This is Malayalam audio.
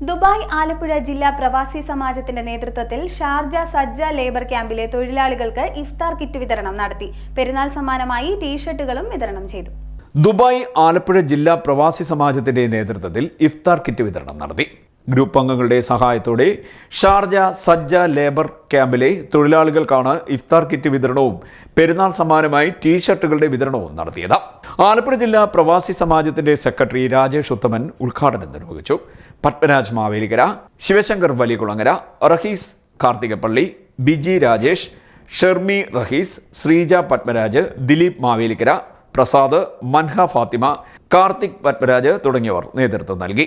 ദുബായ് ആലപ്പുഴ ജില്ലാ പ്രവാസി സമാജത്തിന്റെ നേതൃത്വത്തിൽ ഷാർജ സജ്ജ ലേബർ ക്യാമ്പിലെ തൊഴിലാളികൾക്ക് ഇഫ്താർ കിറ്റ് വിതരണം നടത്തി. പെരുന്നാൾ സമ്മാനമായി ടീഷർട്ടുകളും വിതരണം ചെയ്തു. ദുബായ് ആലപ്പുഴ ജില്ലാ പ്രവാസി സമാജത്തിന്റെ നേതൃത്വത്തിൽ ഇഫ്താർ കിറ്റ് വിതരണം നടത്തി. ഗ്രൂപ്പ് അംഗങ്ങളുടെ സഹായത്തോടെ ഷാർജ സജ്ജ ലേബർ ക്യാമ്പിലെ തൊഴിലാളികൾക്കാണ് ഇഫ്താർ കിറ്റ് വിതരണവും പെരുന്നാൾ സമ്മാനമായി ടീഷർട്ടുകളുടെ വിതരണവും നടത്തിയത്. ആലപ്പുഴ ജില്ലാ പ്രവാസി സമാജത്തിന്റെ സെക്രട്ടറി രാജേഷ് ഉത്തമൻ ഉദ്ഘാടനം നിർവഹിച്ചു. പത്മരാജ് മാവേലിക്കര ശിവശങ്കർ വലികുളങ്ങര റഹീസ് കാർത്തികപ്പള്ളി ബിജി രാജേഷ് ഷെർമി റഹീസ് ശ്രീജ പത്മരാജ് ദിലീപ് മാവേലിക്കര പ്രസാദ് മൻഹ ഫാത്തിമ കാർത്തിക് പത്മരാജ് തുടങ്ങിയവർ നേതൃത്വം നൽകി.